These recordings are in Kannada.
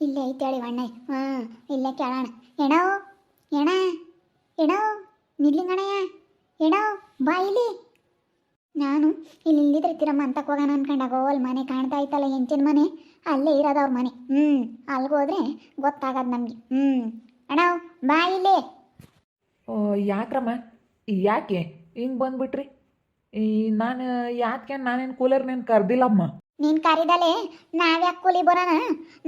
ಇಲ್ಲೇ ಐತೇಳಿ ಅಣ್ಣ ಹಾಂ, ಇಲ್ಲೇ ಕೇಳೋಣ. ಎಣೋ, ಎಣ, ಎಣೋ ನಿಲ್ಲಿಂಗಣಯ್ಯ ಎಣೋ, ಬಾ ಇಲ್ಲಿ. ನಾನು ಇಲ್ಲಿ ಇಲ್ಲಿದ್ರೆ ತಿರಮ್ಮ ಅಂತ ಹೋಗೋಣ ಅನ್ಕೊಂಡಾಗ ಅಲ್ಲಿ ಮನೆ ಕಾಣ್ತಾ ಇತ್ತಲ್ಲ ಹೆಂಚಿನ ಮನೆ. ಅಲ್ಲೇ ಇರೋದು ಅವ್ರ ಮನೆ. ಹ್ಞೂ ಅಲ್ಗೋದ್ರೆ ಗೊತ್ತಾಗದು ನಮಗೆ. ಹ್ಞೂ ಅಣ್ಣ ಬಾ ಇಲ್ಲಿ. ಯಾಕ್ರಮ್ಮ? ಯಾಕೆ? ಹಿಂಗೆ ಬಂದ್ಬಿಟ್ರಿ? ಈ ನಾನು ಯಾಕೆ ನಾನೇನು ಕೂಲರ್ನೇನು ಕರ್ದಿಲ್ಲಮ್ಮ. ನೀನು ಕರಿದಲೆ, ನಾವ್ಯಾಕೆ ಕೂಲಿ ಬರೋಣ?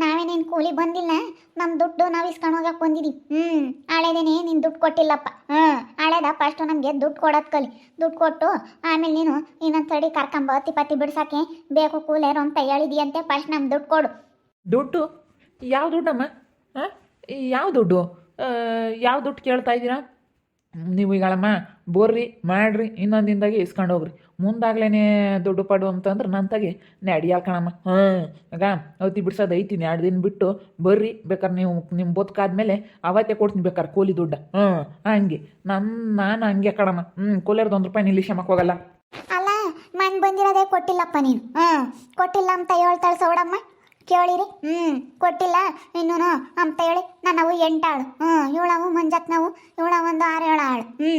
ನಾವೇನೇನು ಕೂಲಿ ಬಂದಿಲ್ಲ ನಮ್ಮ ದುಡ್ಡು ನಾವು ಇಸ್ಕೊಂಡು ಹೋಗಕ್ಕೆ ಬಂದಿದ್ದೀವಿ ಹ್ಞೂ ಹಳೇದೇನೆ ನೀನು ದುಡ್ಡು ಕೊಟ್ಟಿಲ್ಲಪ್ಪ. ಹ್ಞೂ ಹಳೇದ ಫಸ್ಟು ನಮಗೆ ದುಡ್ಡು ಕೊಡೋದು ಕಲಿ. ದುಡ್ಡು ಕೊಟ್ಟು ಆಮೇಲೆ ನೀನು ಇನ್ನೊಂದು ಸಡಿ ಕರ್ಕೊಂಬ ಹತ್ತಿ ಪತ್ತಿ ಬಿಡ್ಸಕ್ಕೆ ಬೇಕು ಕೂಲೇರು ಅಂತ ಹೇಳಿದೀಯಂತೆ ಫಸ್ಟ್ ನಮ್ಮ ದುಡ್ಡು ಕೊಡು. ದುಡ್ಡು? ಯಾವ ದುಡ್ಡಮ್ಮ? ಹಾಂ? ಯಾವ ದುಡ್ಡು? ಯಾವ ದುಡ್ಡು ಕೇಳ್ತಾ ಇದ್ದೀರಾ? ನೀವು ಈಗಳಮ್ಮ ಬೋರ್ರಿ, ಮಾಡ್ರಿ ಇನ್ನೊಂದಿಂದಾಗಿ ಇಸ್ಕೊಂಡು ಹೋಗ್ರಿ. ಮುಂದಾಗ್ಲೇ ದುಡ್ಡು ಪಡು ಅಂತಂದ್ರೆ ನನ್ನ ನಡಿಯಲ್ಲ ಕಣಮ್ಮ. ಹಾಂ, ಆಗ ಅವತ್ತಿ ಬಿಡ್ಸೋದು ಐತಿನಿ, ಎರಡು ದಿನ ಬಿಟ್ಟು ಬರ್ರಿ ಬೇಕಾದ್ರೆ ನೀವು ನಿಮ್ಮ ಬದುಕಾದ್ಮೇಲೆ ಅವತ್ತೇ ಕೊಡ್ತೀನಿ ಬೇಕಾದ್ರೆ ಕೂಲಿ ದುಡ್ಡ. ಹಾಂ, ಹಂಗೆ. ನನ್ನ ನಾನು ಹಂಗೆ ಕಣಮ್ಮ. ಹ್ಞೂ ಕೂಲಿಯರ್ದು ಒಂದು ರೂಪಾಯಿ ನಿಲ್ಲಿಸಮ್ಮಕ್ಕೆ ಹೋಗಲ್ಲ. ಅಲ್ಲ ಮನ್ ಬಂದಿರೋದೇ ಕೊಟ್ಟಿಲ್ಲಪ್ಪ ನೀನು. ಹ್ಞೂ ಕೊಟ್ಟಿಲ್ಲ ಅಂತ ಹೇಳ್ತಾಳೆ ಸೌಡಮ್ಮ ಕೇಳಿರಿ? ಹ್ಞೂ ಕೊಟ್ಟಿಲ್ಲ. ಇನ್ನೂ ಅಂತ ಹೇಳಿ ನನ್ನವು ಎಂಟಾಳು. ಹ್ಞೂ ಏಳವು ಮಂಜತ್ ನಾವು. ಏಳ ಒಂದು ಆರು ಏಳು ಆಳು. ಹ್ಞೂ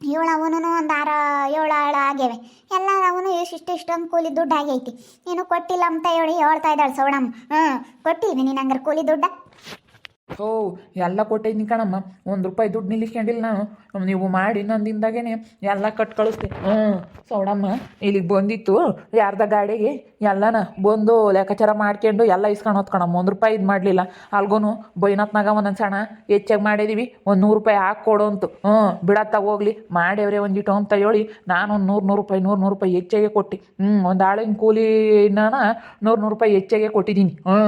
ಏಳವನು ಒಂದು ಆರು ಏಳು ಆಳು ಆಗ್ಯವೆ. ಎಲ್ಲ ನಾವು ಇಷ್ಟು ಇಷ್ಟೊಂದು ಕೂಲಿ ದುಡ್ಡು ಆಗೈತಿ ನೀನು ಕೊಟ್ಟಿಲ್ಲ ಅಂತ ಹೇಳಿ ಹೇಳ್ತಾ ಇದ್ದಾಳೆ ಸೌಣಮ್ಮ. ಹ್ಞೂ ಕೊಟ್ಟಿಲ್ವಿ ನೀನು ಹಂಗಾರೆ ಕೂಲಿ ದುಡ್ಡ? ಓ, ಎಲ್ಲ ಕೊಟ್ಟಿದ್ದೀನಿ ಕಣಮ್ಮ. ಒಂದು ರೂಪಾಯಿ ದುಡ್ಡು ನಿಲ್ಲಿಸ್ಕೊಂಡಿಲ್ಲ ನಾನು. ನೀವು ಮಾಡಿ ಇನ್ನೊಂದು ದಿನದಾಗೇನೆ ಎಲ್ಲ ಕಟ್ ಕಳಿಸ್ತೆ ಹ್ಞೂ, ಸೌಡಮ್ಮ, ಇಲ್ಲಿಗೆ ಬಂದಿತ್ತು. ಯಾರ್ದ ಗಾಡಿಗೆ? ಎಲ್ಲನ ಬಂದು ಲೆಕ್ಕಾಚಾರ ಮಾಡ್ಕೊಂಡು ಎಲ್ಲ ಇಸ್ಕೊಂಡು ಕಣಮ್ಮ. ಒಂದು ರೂಪಾಯಿ ಇದು ಮಾಡಲಿಲ್ಲ. ಅಲ್ಗೂ ಬೈನತ್ನಾಗ ಒಂದೊಂದು ಸಣ್ಣ ಹೆಚ್ಚಾಗಿ ಮಾಡಿದೀವಿ. ಒಂದು ನೂರು ರೂಪಾಯಿ ಹಾಕ್ಕೊಡು ಅಂತು. ಹ್ಞೂ ಬಿಡತ್ತಾಗ ಹೋಗ್ಲಿ. ಮಾಡ್ಯವ್ರೆ ಒಂದಿಟ್ಟು ಅಂತ ಹೇಳಿ ನಾನು ಒಂದು ನೂರು ನೂರು ರೂಪಾಯಿ, ನೂರು ನೂರು ರೂಪಾಯಿ ಹೆಚ್ಚಾಗೆ ಕೊಟ್ಟು. ಹ್ಞೂ, ಒಂದು ಆಳಿನ ಕೂಲಿನ ನೂರು ನೂರು ರೂಪಾಯಿ ಹೆಚ್ಚಾಗೆ ಕೊಟ್ಟಿದ್ದೀನಿ. ಹ್ಞೂ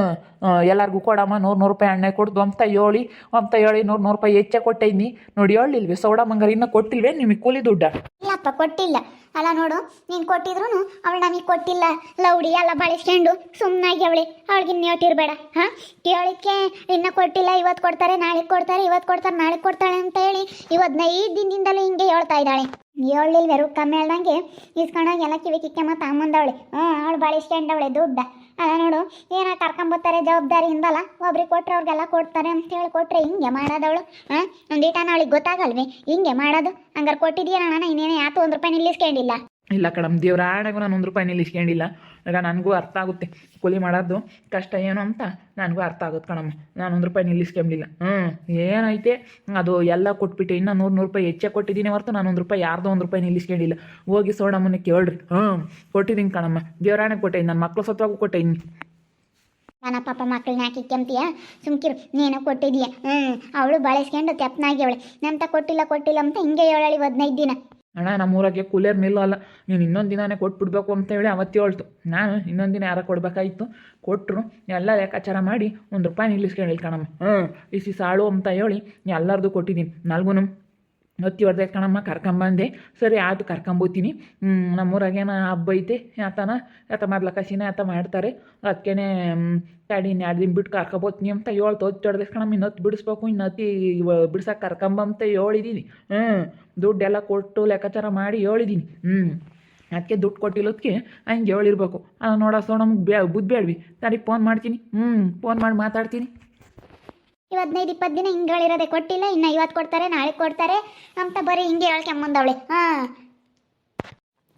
ಎಲ್ಲರಿಗೂ ಕೊಡಮ್ಮ. ನೂರು ನೂರು ರೂಪಾಯಿ ಎಣ್ಣೆ ಕೊಡ್ದು ಅಂತ ಹೇಳಿ ಅಂತ ಹೇಳಿ ನೂರು ನೂರು ರೂಪಾಯಿ ಹೆಚ್ಚೆ ಕೊಟ್ಟೈನಿ. ನೋಡಿ ಹೇಳಿಲ್ವಿ ಸೌಡ ಮಂಗಾರ ಇನ್ನೂ ಕೊಟ್ಟಿಲ್ವೇ ನಿಮಗೆ ಕೂಲಿ ದುಡ್ಡ? ಇಲ್ಲಪ್ಪ, ಕೊಟ್ಟಿಲ್ಲ. ಅಲ್ಲ ನೋಡು, ನೀನು ಕೊಟ್ಟಿದ್ರು ಅವಳು ನಮಗೆ ಕೊಟ್ಟಿಲ್ಲ. ಲೌಡಿ ಎಲ್ಲ ಬಳಸ್ಕೊಂಡು ಸುಮ್ಮನಾಗಿ ಅವಳಿ. ಅವಳಿಗೆ ಇನ್ನೇಟಿರ್ಬೇಡ ಹಾಂ? ಕೇಳಿಕ್ಕೆ ಇನ್ನು ಕೊಟ್ಟಿಲ್ಲ ಇವತ್ತು ಕೊಡ್ತಾರೆ ನಾಳೆ ಕೊಡ್ತಾರೆ ಇವತ್ತು ಕೊಡ್ತಾರೆ ನಾಳೆ ಕೊಡ್ತಾಳೆ ಅಂತ ಹೇಳಿ ಇವತ್ತು ಐದು ದಿನದಿಂದಲೂ ಹಿಂಗೆ ಹೇಳ್ತಾ ಇದ್ದಾಳೆ. ಹೇಳಲಿಲ್ಲ ರು ಕಮ್ಮಿ ಹೇಳ್ದಂಗೆ ಇಸ್ಕೊಂಡೋಗಿ ಎಲ್ಲ ಕಿವಿ ಕಿಕ್ಕೆ ಮತ್ತು ಅಮ್ಮಂದವಳೆ. ಹ್ಞೂ ಅವಳು ಬಳಸ್ಕೊಂಡವಳೆ ದುಡ್ಡ. ಅಲ್ಲ ನೋಡು, ಏನೋ ಜವಾಬ್ದಾರಿ ಹಿಂದಲ್ಲ ಒಬ್ರಿಗೆ ಕೊಟ್ರೆ ಅವ್ರಿಗೆಲ್ಲ ಕೊಡ್ತಾರೆ ಅಂತ ಹೇಳಿ ಕೊಟ್ರೆ ಹಿಂಗೆ ಮಾಡೋದವಳು, ಹಾಂ? ಒಂದೀಟ ಅವಳಿಗೆ ಗೊತ್ತಾಗಲ್ವೇ? ಹಿಂಗೆ ಮಾಡೋದು? ಹಂಗಾರೆ ನಾನು ಇನ್ನೇನು ಯಾತು ಒಂದು ರೂಪಾಯಿ ನಿಲ್ಲಿಸ್ಕೊಂಡಿಲ್ಲ. ಇಲ್ಲ. ಇಲ್ಲ ದೇವ್ರ ಆಡಾಗೂ ನಾನು ಒಂದು ರೂಪಾಯಿ ನಿಲ್ಲಿಸ್ಕೊಂಡಿಲ್ಲ ಈಗ ನನಗೂ ಅರ್ಥ ಆಗುತ್ತೆ. ಕೂಲಿ ಮಾಡೋದು ಕಷ್ಟ ಏನು ಅಂತ ನನಗೂ ಅರ್ಥ ಆಗುತ್ತೆ ಕಣಮ್ಮ ನಾನು ಒಂದು ರೂಪಾಯಿ ನಿಲ್ಲಿಸ್ಕೊಂಡಿಲ್ಲ ಹ್ಞೂ ಏನೈತೆ? ಅದು ಎಲ್ಲ ಕೊಟ್ಬಿಟ್ಟು ಇನ್ನೂ ನೂರು ನೂರು ರೂಪಾಯಿ ಹೆಚ್ಚೆ ಕೊಟ್ಟಿದ್ದೀನಿ ಹೊರತು ನಾನು ಒಂದು ರೂಪಾಯಿ ಯಾರ್ದೋ ಒಂದು ರೂಪಾಯಿ ನಿಲ್ಲಿಸ್ಕೊಂಡಿಲ್ಲ ಹೋಗಿ ಸೋಡಮ್ಮನ ಕೇಳ್ರಿ. ಹ್ಞೂ ಕೊಟ್ಟಿದ್ದೀನಿ ಕಣಮ್ಮ. ದೇವರಾಣೆ ಕೊಟ್ಟೆ ನನ್ನ ಮಕ್ಳು ಸತ್ವಾಗೂ ಕೊಟ್ಟಿದ್ದೀನಿ ನನ್ನ ಪಾಪ ಮಕ್ಕಳನ್ನ ಹಾಕಿ ಕೆಂಪಿಯ ಸುಮ್ಕಿರು ನೀನು ಕೊಟ್ಟಿದೀಯ ಹ್ಞೂ ಅವಳು ಬಳಸ್ಕೊಂಡು ತೆಪ್ಪನಾಗಿ ಅವಳೆ ನಂತ ಕೊಟ್ಟಿಲ್ಲ ಕೊಟ್ಟಿಲ್ಲ ಅಂತ ಹಿಂಗೆ ಹೇಳಳಿ ಹದಿನೈದು ದಿನ. ಅಣ್ಣ, ನಮ್ಮೂರಾಗೆ ಕೂಲಿಯರ್ ನಿಲ್ಲಲ್ಲ. ನೀನು ಇನ್ನೊಂದು ದಿನನೇ ಕೊಟ್ಬಿಡ್ಬೇಕು ಅಂತ ಹೇಳಿ ಅವತ್ತು ಹೇಳ್ತು. ನಾನು ಇನ್ನೊಂದು ದಿನ ಯಾರ ಕೊಡಬೇಕಾಯಿತು. ಕೊಟ್ಟರು ಎಲ್ಲ ಲೆಕ್ಕಾಚಾರ ಮಾಡಿ ಒಂದು ರೂಪಾಯಿ ನಿಲ್ಲಿಸ್ಕೊಂಡಿಲ್ಲ ಕಣಮ್ಮ. ಹ್ಞೂ ಇಸಿ ಸಾಳು ಅಂತ ಹೇಳಿ ಎಲ್ಲರದು ಕೊಟ್ಟಿದ್ದೀನಿ ನಲ್ಗೂ ಹತ್ತಿ ಹೊಡೆದ ಕಣಮ್ಮ ಕರ್ಕೊಂಬಂದೆ ಸರಿ, ಆಯ್ತು ಕರ್ಕೊಂಬೋತೀನಿ ನಮ್ಮೂರಾಗೇನ ಹಬ್ಬ ಐತೆ ಯಾತನ ಯಾತ ಮೊದ್ಲಕಸಿನ ಯಾತ ಮಾಡ್ತಾರೆ. ಅದಕ್ಕೇ ತಡಿ ಇನ್ನು ಎರಡು ದಿನ ಬಿಟ್ಟು ಕರ್ಕೊಬೋತೀನಿ ಅಂತ ಏಳು ಹೊತ್ತಿ ಹೊಡೆದ ಕಣಮ್ಮ. ಇನ್ನು ಹೊತ್ತು ಬಿಡಿಸ್ಬೇಕು ಇನ್ನು ಹತ್ತಿ ಬಿಡ್ಸಕ್ಕೆ ಕರ್ಕೊಂಬಂತ ಹೇಳಿದ್ದೀನಿ ಹ್ಞೂ ದುಡ್ಡೆಲ್ಲ ಕೊಟ್ಟು ಲೆಕ್ಕಾಚಾರ ಮಾಡಿ ಹೇಳಿದ್ದೀನಿ ಹ್ಞೂ ಅದಕ್ಕೆ ದುಡ್ಡು ಕೊಟ್ಟಿಲ್ಲದಕ್ಕೆ ಹಂಗೆ ಹೇಳಿರ್ಬೇಕು ಅಲ್ಲ ನೋಡ ಸೊ ನಮ್ಗೆ ಬೇ ಬುದ್ಧ ಬೇಡ್ವಿ ತಡಿ, ಫೋನ್ ಮಾಡ್ತೀನಿ. ಹ್ಞೂ ಫೋನ್ ಮಾಡಿ ಮಾತಾಡ್ತೀನಿ. ಇವ್ ಹದಿನೈದು ಇಪ್ಪತ್ತು ದಿನ ಹಿಂಗೆ ಹೇಳಿರೋದೆ ಕೊಟ್ಟಿಲ್ಲ, ಇನ್ನು ಇವತ್ತು ಕೊಡ್ತಾರೆ, ನಾಳೆ ಕೊಡ್ತಾರೆ ಅಂತ ಬರೀ ಹಿಂಗೆ ಹೇಳ್ಕೊಂಬಂದವಳೆ ಹಾಂ.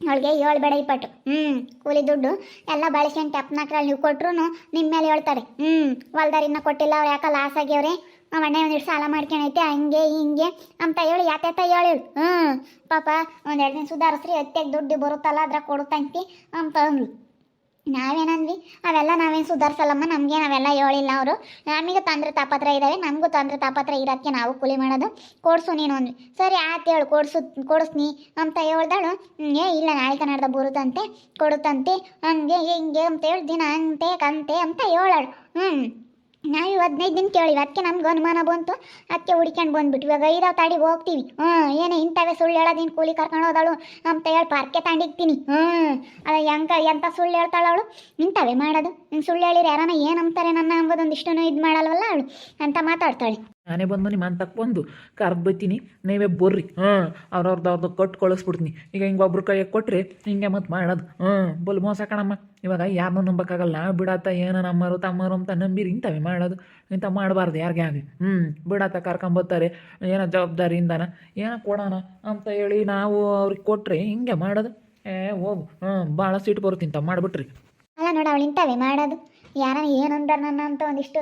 ಅವಳಿಗೆ ಏಳು ಬೇಡ ಇಪ್ಪಟ್ಟು ಹ್ಞೂ ಕೂಲಿ ದುಡ್ಡು ಎಲ್ಲ ಬಳಸ್ಕೊಂಡು ಟಪ್ನಾಕ್ರಲ್ಲಿ ನೀವು ಕೊಟ್ಟರು ನಿಮ್ಮ ಮೇಲೆ ಹೇಳ್ತಾರೆ. ಹ್ಞೂ ಹೊಲ್ದಾರ ಇನ್ನೂ ಕೊಟ್ಟಿಲ್ಲ, ಅವ್ರು ಯಾಕೆ ಲಾಸ್ ಆಗ್ಯವ್ರೆ? ನಮ್ಮ ಅಣ್ಣ ಒಂದಿಷ್ಟು ಸಾಲ ಮಾಡ್ಕೊಂಡೈತೆ ಹಂಗೆ ಹಿಂಗೆ ಅಂತ ಹೇಳಿ ಯಾತ್ಯಾತ ಹೇಳಿ ಹ್ಞೂ ಪಾಪ ಒಂದು ಎರಡು ದಿನ ಸುಧಾರಿಸ್ರಿ ಹತ್ತೆಗೆ ದುಡ್ಡು ಬರುತ್ತಲ್ಲ ಅದ್ರಾಗ ಕೊಡುತ್ತಂತಿ ಅಂತ ಅಂದ್ಲು. ನಾವೇನಂದ್ವಿ? ಅವೆಲ್ಲ ನಾವೇನು ಸುಧಾರಿಸಲ್ಲಮ್ಮ? ನಮಗೆ ನಾವೆಲ್ಲ ಹೇಳಿಲ್ಲ ಅವರು. ನಮಗೆ ತೊಂದರೆ ತಾಪತ್ರ ಇದ್ದಾವೆ ನಮಗೂ ತೊಂದರೆ ತಾಪತ್ರ ಇರೋಕ್ಕೆ ನಾವು ಕೂಲಿ ಮಾಡೋದು. ಕೊಡಿಸು ನೀನು ಅಂದ್ವಿ. ಸರಿ ಆಯ್ತು ಹೇಳು, ಕೊಡಿಸು, ಕೊಡಿಸ್ನಿ ಅಂತ ಹೇಳ್ದಾಳು. ಏ, ಇಲ್ಲ, ನಾಳೆ ಕನ್ನಡದ ಬರುತ್ತಂತೆ, ಕೊಡುತ್ತಂತೆ, ಹಂಗೆ, ಹಿಂಗೆ ಅಂತ ಹೇಳಿ ದಿನ ಅಂತೆ ಕಂತೆ ಅಂತ ಹೇಳಾಳು. ಹ್ಞೂ ನಾವು ಹದಿನೈದು ದಿನ ಕೇಳಿವಿ, ಅದಕ್ಕೆ ನಮ್ಗೆ ಅನುಮಾನ ಬಂತು. ಅದಕ್ಕೆ ಹುಡ್ಕೊಂಡು ಬಂದ್ಬಿಟ್ವಿ. ಇವಾಗ ಐದಾವ್ ತಾಡಿಗೆ ಹೋಗ್ತೀವಿ. ಹ್ಞೂ ಏನೇ ಇಂಥವೇ ಸುಳ್ಳು ಹೇಳೋದಿನ ಕೂಲಿ ಕರ್ಕೊಂಡು ಹೋದಳು. ಅಂತ ಹೇಳಿ ಪಾರ್ಕೆ ತಾಂಡಿಗ್ತೀನಿ. ಹ್ಞೂ ಅದ ಯಂಕ ಎಂಥ ಸುಳ್ಳು ಹೇಳ್ತಾಳ ಅವಳು? ಇಂಥವೇ ಮಾಡೋದು. ಸುಳ್ಳು ಹೇಳಿರಿ ಯಾರನ್ನ ಏನು ಅಂತಾರೆ ನನ್ನ ಅಂಬೋದೊಂದು ಇಷ್ಟನೂ ಇದು ಮಾಡಲ್ವಲ್ಲ ಅವಳು? ಅಂತ ಮಾತಾಡ್ತಾಳೆ. ನಾನೇ ಬಂದು ನಿಮ್ಮ ಅಂತ ಬಂದು ಕರ್ದು ನೀವೇ ಬರ್ರಿ. ಹಾಂ ಅವ್ರವ್ರದ್ದು ಅವ್ರದ್ದು ಕೊಟ್ಟು ಕಳಿಸ್ಬಿಡ್ತೀನಿ. ಈಗ ಹಿಂಗೆ ಒಬ್ರು ಕೈಯಾಗ ಕೊಟ್ಟರೆ ಹಿಂಗೆ ಮತ್ತೆ ಮಾಡೋದು. ಹಾಂ, ಬಲ್ ಮೋಸ ಕಣಮ್ಮ. ಇವಾಗ ಯಾರನ್ನೂ ನಂಬಕ್ಕಾಗಲ್ಲ. ನಾವು ಬಿಡತ್ತ ಏನೋ ನಮ್ಮರು ತಮ್ಮರು ಅಂತ ನಂಬಿರಿ, ಇಂಥವೇ ಮಾಡೋದು. ಇಂಥ ಮಾಡಬಾರ್ದು ಯಾರಿಗೆ ಆಗಲಿ ಹ್ಞೂ ಬಿಡತ್ತ ಕರ್ಕೊಂಬರ್ತಾರೆ ಏನೋ ಜವಾಬ್ದಾರಿಯಿಂದನ? ಏನೋ ಕೊಡೋಣ ಅಂತ ಹೇಳಿ ನಾವು ಅವ್ರಿಗೆ ಕೊಟ್ಟರೆ ಹಿಂಗೆ ಮಾಡೋದು. ಏ, ಹೋಗು. ಹ್ಞೂ ಭಾಳ ಸಿಟ್ಟು ಬರುತ್ತೆ ಇಂಥ ಮಾಡಿಬಿಟ್ರಿ. ಅಲ್ಲ ನೋಡಿ, ಅವಳು ಇಂಥವೇ ಮಾಡೋದು. ಯಾರನ್ನ ಏನಂದಾರ ನನ್ನ ಅಂತ ಒಂದಿಷ್ಟು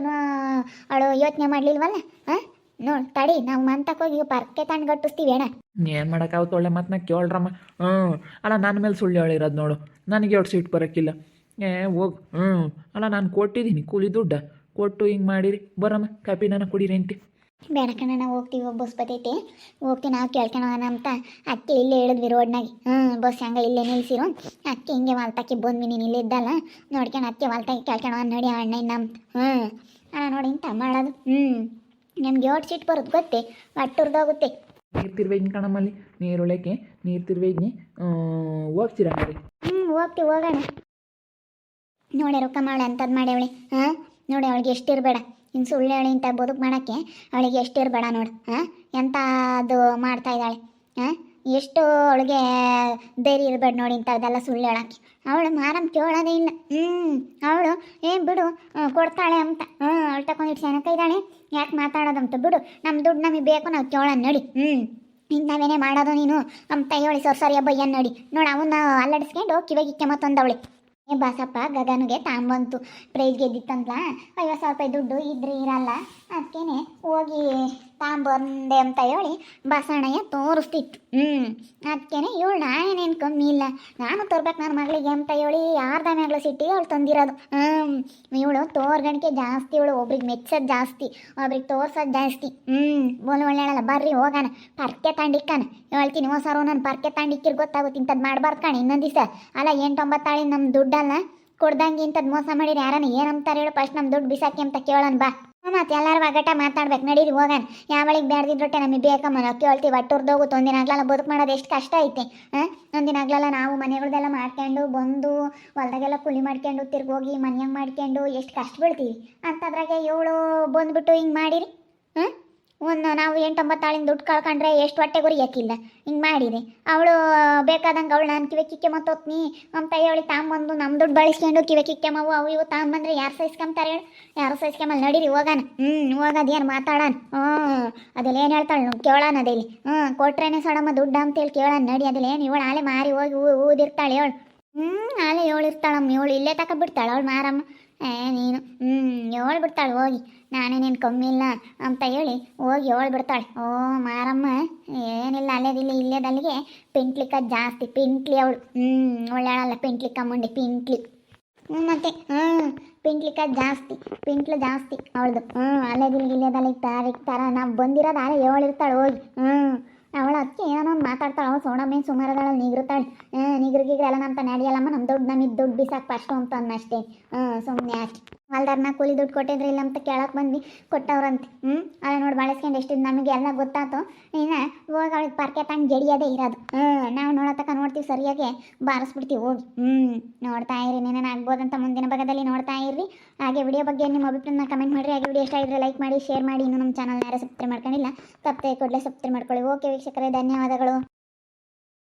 ಅವಳು ಯೋಚನೆ ಮಾಡ್ಲಿಲ್ವಲ್ಲ? ಹಾಂ ನೋಡಿ, ತಡಿ, ನಾವು ಮಂತಕ್ಕೆ ಹೋಗಿ ಪರ್ಕೆ ತಂಡ್ ಗಟ್ಟಿಸ್ತೀವಿ ಅಣ್ಣ. ಏನು ಮಾಡೋಕ್ಕಾಗುತ್ತೆ ಒಳ್ಳೆ ಮಾತನ್ನ ಕೇಳ್ರಮ್ಮ. ಹ್ಞೂ. ಅಲ್ಲ ನನ್ನ ಮೇಲೆ ಸುಳ್ಳು ಹೇಳಿರೋದು ನೋಡು. ನನಗೆ ಎರಡು ಸೀಟ್ ಬರಕ್ಕಿಲ್ಲ ಏ, ಹೋಗ್. ಹ್ಞೂ. ಅಲ್ಲ, ನಾನು ಕೊಟ್ಟಿದ್ದೀನಿ ಕೂಲಿ ದುಡ್ಡ. ಕೊಟ್ಟು ಹಿಂಗೆ ಮಾಡಿರಿ. ಬರಮ್ಮ ಕಾಪಿ ನಾನು ಕುಡೀರಿ ಅಂತಿ ಬೇಡ ಕಣ ನಾವು ಹೋಗ್ತೀವಿ ಬಸ್ ಬತ್ತೈತೆ ಹೋಗ್ತೀವಿ ನಾವು ಕೇಳ್ಕೊಳೋಣ ಅಂತ. ಅಕ್ಕಿ ಇಲ್ಲೇ ಹೇಳಿದ್ವಿ ರೋಡ್ನಾಗೆ. ಹ್ಞೂ ಬಸ್ ಹಂಗೆ ಇಲ್ಲೇ ನಿಲ್ಸಿರು. ಅಕ್ಕಿ ಹಿಂಗೆ ವಾಲ್ತಾಕಿ ಬಂದ್ವಿ ನೀನು ಇಲ್ಲೇ ಇದ್ದಲ್ಲ. ನೋಡ್ಕೊಂಡು ಅಕ್ಕಿ ವಾಲ್ತಾಕಿ ಕೇಳ್ಕೊಳೋಣ ನೋಡಿ ಅಣ್ಣ ಇನ್ನ ಅಂತ ಹ್ಞೂ ಅಣ್ಣ ನೋಡಿ ಇಂಥ ಮಾಡೋದು. ಹ್ಞೂ ನಮ್ಗೆ ಏಳು ಸೀಟ್ ಬರುತ್ತೆ ಗೊತ್ತೇ? ಒಟ್ಟುರ್ದೋಗುತ್ತೆ. ನೀರು ತಿರ್ವೇಜ್ನಿ ಕಣಮ್ಮಲ್ಲಿ ನೀರು ಒಳಕ್ಕೆ ನೀರು ತಿರ್ವೇಜ್ನಿ ಹೋಗ್ತೀರಾ ಹ್ಞೂ ಹೋಗ್ತೀವಿ ಹೋಗೋಣ. ನೋಡಿ ರೊಕ್ಕ ಮಾಡ ಅಂಥದ್ದು ಮಾಡ್ಯಾವಳಿ ಹಾಂ? ನೋಡಿ ಅವಳಿಗೆ ಎಷ್ಟಿರಬೇಡ ಹಿಂಗೆ ಸುಳ್ಳು ಹೇಳಿ ಇಂಥ ಬದುಕು ಮಾಡೋಕ್ಕೆ ಅವಳಿಗೆ ಎಷ್ಟಿರಬೇಡ ನೋಡು, ಹಾಂ? ಅದು ಮಾಡ್ತಾ ಇದ್ದಾಳೆ, ಹಾಂ? ಎಷ್ಟು ಅವಳಿಗೆ ಧೈರ್ಯ ಇರಬೇಡ ನೋಡಿ ಇಂಥದ್ದೆಲ್ಲ ಸುಳ್ಳು ಹೇಳೋಕ್ಕೆ. ಅವಳು ಮಾರಮ್ಮ ಕೇಳೋದೇ ಇಲ್ಲ. ಹ್ಞೂ ಅವಳು ಏನು ಬಿಡು ಕೊಡ್ತಾಳೆ ಅಂತ. ಹ್ಞೂ ಅವಳು ತಗೊಂಡಿಟ್ಟು ಸೆನಕ ಇದ್ದಾಳೆ. ಯಾಕೆ ಮಾತಾಡೋದಂತ ಬಿಡು ನಮ್ಮ ದುಡ್ಡು ನಮಗೆ ಬೇಕು, ನಾವು ಕೇಳೋಣ ನೋಡಿ. ಹ್ಞೂ ಇನ್ನು ನಾವೇನೇ ಮಾಡೋದು ನೀನು? ಅಂತ ಹೇಳಿ ಸರ್ ಸರಿ ಬಯ್ಯನ್ ನೋಡಿ. ನೋಡಿ, ಅವನ್ನ ಅಲ್ಲಡಿಸ್ಕೊಂಡು ಕಿವಿಗಿಕ್ಕೆ ಮತ್ತೊಂದವಳೆ ಏ ಬಾಸಪ್ಪ ಗಗನಿಗೆ ತಾಂಬಂತು. ಪ್ರೈಸ್ ಗೆದ್ದಿತ್ತಂತ ಐವತ್ತು ಸಾವಿರ ರೂಪಾಯಿ ದುಡ್ಡು ಇದ್ರೆ ಇರಲ್ಲ. ಅದಕ್ಕೇನೆ ಹೋಗಿ ತಾಂಬಂದೆ ಅಂತ ಹೇಳಿ ಬಸಣಯ್ಯ ತೋರಿಸ್ತಿತ್ತು. ಹ್ಞೂ ಅದಕ್ಕೇನೆ ಇವಳು ನಾನೇನೇನು ಕಮ್ಮಿ ಇಲ್ಲ ನಾನು ತರ್ಬೇಕು ನನ್ನ ಮಗಳಿಗೆ ಅಂತ ಹೇಳಿ ಯಾರ್ದ ಮ್ಯಾಗ್ಲ ಸಿಟ್ಟಿಗೆ ಅವಳು ತಂದಿರೋದು. ಹ್ಞೂ ಇವಳು ತೋರ್ಗಣಿಕೆ ಜಾಸ್ತಿ ಇವಳು ಒಬ್ರಿಗೆ ಮೆಚ್ಚೋದು ಜಾಸ್ತಿ ಒಬ್ರಿಗೆ ತೋರ್ಸೋದು ಜಾಸ್ತಿ. ಹ್ಮ್. ಒಳ್ಳೆ ಒಳ್ಳೆಯಲ್ಲ ಬರ್ರಿ ಹೋಗೋಣ ಪರ್ಕೆ ತಂಡಿಕಾನ ಹೇಳ್ತೀನಿ ಓ ಸರ್ ನಾನು ಪರ್ಕೆ ತಂಡಿಕ್ಕಿರ್ ಗೊತ್ತಾಗುತ್ತೆ ಇಂಥದ್ದು ಮಾಡ್ಬಾರ್ದು ಕಣ ಇನ್ನೊಂದು ದಿವಸ. ಅಲ್ಲ ಎಂಟೊಂಬತ್ತಾಳಿ ನಮ್ಮ ದುಡ್ಡಲ್ಲ ಕೊಡ್ದಂಗೆ ಇಂಥದ್ದು ಮೋಸ ಮಾಡಿರಿ ಯಾರನ್ನ ಏನಂತಾರೆ ಹೇಳು ಫಸ್ಟ್ ನಮ್ಮ ದುಡ್ಡು ಬಿಸಾಕಿ ಅಂತ ಕೇಳೋಣ ಬಾ. ಮತ್ತೆ ಎಲ್ಲರೂ ಒಗಟ ಮಾತಾಡ್ಬೇಕು ನಡೀರಿ, ಹೋಗೋಣ. ಯಾವಳಿಗೆ ಬ್ಯಾಡ್ದಿದ್ರೊಟ್ಟೆ ನಮಗೆ ಬೇಕಮ್ಮ ನಾವು ಕೇಳ್ತೀವಿ ಒಟ್ಟುರ್ದೋಗು ತೊಂದಿನ ಆಗ್ಲಲ್ಲ ಬದುಕು ಮಾಡೋದು ಎಷ್ಟು ಕಷ್ಟ ಐತೆ. ಹಾಂ ಒಂದಿನ ಆಗ್ಲಲ್ಲ ನಾವು ಮನೆಗಳ್ದೆಲ್ಲ ಮಾಡ್ಕೊಂಡು ಬಂದು ಹೊಲ್ದಾಗೆಲ್ಲ ಕೂಲಿ ಮಾಡ್ಕೊಂಡು ತಿರ್ಗೋಗಿ ಮನ್ಯಾಗ ಮಾಡ್ಕೊಂಡು ಎಷ್ಟು ಕಷ್ಟ ಬೀಳ್ತೀವಿ. ಅಂಥದ್ರಾಗೆ ಇವಳು ಬಂದ್ಬಿಟ್ಟು ಹಿಂಗೆ ಮಾಡಿರಿ. ಒಂದು ನಾವು ಎಂಟೊಂಬತ್ತಾಳಿನ ದುಡ್ಡು ಕಳ್ಕೊಂಡ್ರೆ ಎಷ್ಟು ಹೊಟ್ಟೆ ಗುರಿಯಕ್ಕಿಲ್ಲ ಹಿಂಗೆ ಮಾಡಿರಿ ಅವಳು, ಬೇಕಾದಂಗೆ ಅವಳು ನಾನು ಕಿವೆ ಕಿಕ್ಕೆ ಮತ್ತೊತ್ನಿ ಅಂತ ಹೇಳಿ ತಾಂಬಂದು ನಮ್ಮ ದುಡ್ಡು ಬಳಸ್ಕೊಂಡು ಕಿವೆ ಕಿಕ್ಕೆ ಮಾವು ಅವು ಇವು ತಾಂಬಂದ್ರೆ ಯಾರು ಸಹಿಸ್ಕೊಂತಾರೆ ಹೇಳು. ಯಾರು ಸಹಿಸ್ಕೊಂಬಲ್ಲಿ ನಡೀರಿ, ಹೋಗಾನ. ಹ್ಞೂ ಹೋಗೋದು ಏನು ಮಾತಾಡೋಣ ಹ್ಞೂ ಅದೆಲ್ಲ ಏನು ಹೇಳ್ತಾಳೆ ನಾವು ಕೇಳೋಣ ಅದೇಲಿ. ಹ್ಞೂ ಕೊಟ್ರೇನೆ ಸಡಮ್ಮ ದುಡ್ಡು ಅಂತೇಳಿ ಕೇಳೋಣ ನಡಿ ಅದೆಲ್ಲ ಏನು ಇವಳು ಆಲೆ ಮಾರಿ ಹೋಗಿ ಊದಿರ್ತಾಳೆ ಹೇಳು. ಹ್ಞೂ ಆಲೆ ಏಳು ಇರ್ತಾಳಮ್ಮ ಇವಳು ಇಲ್ಲೇ ತಕ ಬಿಡ್ತಾಳೆ ಅವಳು ಮಾರಮ್ಮ. ಏ, ನೀನು. ಹ್ಞೂ ಏಳು ಬಿಡ್ತಾಳೆ ಹೋಗಿ. ನಾನೇನೇನು ಕಮ್ಮಿ ಇಲ್ಲ ಅಂತ ಹೇಳಿ ಹೋಗಿ ಏಳು ಬಿಡ್ತಾಳೆ. ಓ ಮಾರಮ್ಮ, ಏನಿಲ್ಲ ಅಲ್ಲೇದಿಲ್ಲ ಇಲ್ಲೇದಲ್ಲಿಗೆ ಪಿಂಟ್ಲಿಕ್ಕ ಜಾಸ್ತಿ, ಪಿಂಟ್ಲಿ ಅವಳು. ಹ್ಞೂ ಒಳ್ಳೆಯಳಲ್ಲ ಪಿಂಟ್ಲಿಕ್ಕ ಮುಂಡಿ ಪಿಂಟ್ಲಿ. ಹ್ಞೂ ಮತ್ತೆ ಹ್ಞೂ ಪಿಂಟ್ಲಿಕ್ಕ ಜಾಸ್ತಿ, ಪಿಂಟ್ಲು ಜಾಸ್ತಿ ಅವಳದು. ಹ್ಞೂ ಅಲ್ಲೇದಿಲ್ಲ ಇಲ್ಲೇದಲ್ಲಿ ತಾರೀಕು ತರ ನಾವು ಬಂದಿರೋದು ಆಲೆ ಏಳು ಇರ್ತಾಳೆ, ಹೋಗಿ. ಹ್ಞೂ ಅವಳ ಅದಕ್ಕೆ ಏನೋ ಒಂದು ಮಾತಾಡ್ತಾಳೆ. ಅವಳು ಸೋಡಮ್ಮೆ ಸುಮಾರದಳ ನಿಗ್ರುತ್ತಾಳೆ. ಹ್ಞೂ ನಿಗ್ರು, ಗಿಗ್ರು ಎಲ್ಲ ನಮ್ಮ ನಡೆಯಲ್ಲಮ್ಮ ನಮ್ಮ ದುಡ್ಡು ನಮಗೆ ದುಡ್ಡು ಬಿಸಾಕ್ ಫಸ್ಟು ಅಂತ ಅನ್ನಷ್ಟೇ ಹ್ಞೂ ಸುಮ್ಮನೆ ಯಾಕೆ ಹೊಲ್ದಾರ್ನ ಕೂಲಿ ದುಡ್ಡು ಕೊಟ್ಟಿದ್ರೆ ಇಲ್ಲ ಅಂತ ಕೇಳಕ್ಕೆ ಬಂದ್ವಿ ಕೊಟ್ಟವ್ರಂತೆ. ಹ್ಞೂ ಅಲ್ಲ ನೋಡಿ ಬಳಸ್ಕೊಂಡು ಎಷ್ಟಿದ್ ನಮಗೆ ಎಲ್ಲ ಗೊತ್ತಾತು. ಇನ್ನು ಹೋಗಿ ಅವಳಿಗೆ ಪರ್ಕೆ ತಂದು ಜಡಿಯೋದೇ ಇರೋದು. ಹ್ಞೂ ನಾವು ನೋಡತಕ್ಕ ನೋಡ್ತೀವಿ ಸರಿಯಾಗಿ. ಬಾರಿಸ್ಬಿಡ್ತೀವಿ ಹೋಗಿ. ಹ್ಞೂ ನೋಡ್ತಾ ಇರಿ. ಏನೇನು ಆಗ್ಬೋದಂತ ಮುಂದಿನ ಭಾಗದಲ್ಲಿ ನೋಡ್ತಾ ಇರ್ರಿ. ಹಾಗೆ ವಿಡಿಯೋ ಬಗ್ಗೆ ನಿಮ್ಮ ಅಭಿಪ್ರಾಯನ ಕಮೆಂಟ್ ಮಾಡಿರಿ. ಹಾಗೆ ವಿಡಿಯೋ ಇಷ್ಟ ಆಗಿದ್ರೆ ಲೈಕ್ ಮಾಡಿ ಶೇರ್ ಮಾಡಿ. ಇನ್ನೂ ನಮ್ಮ ಚಾನಲ್ ಯಾರು ಸಬ್ಸ್ಕ್ರೈಬ್ ಮಾಡ್ಕೊಂಡಿಲ್ಲ, ತಪ್ಪದೆ ಕೂಡಲೇ ಸಬ್ಸ್ಕ್ರೈಬ್ ಮಾಡ್ಕೊಳ್ಳಿ. ಓಕೆ ವೀಕ್ಷಕರೇ, ಧನ್ಯವಾದಗಳು.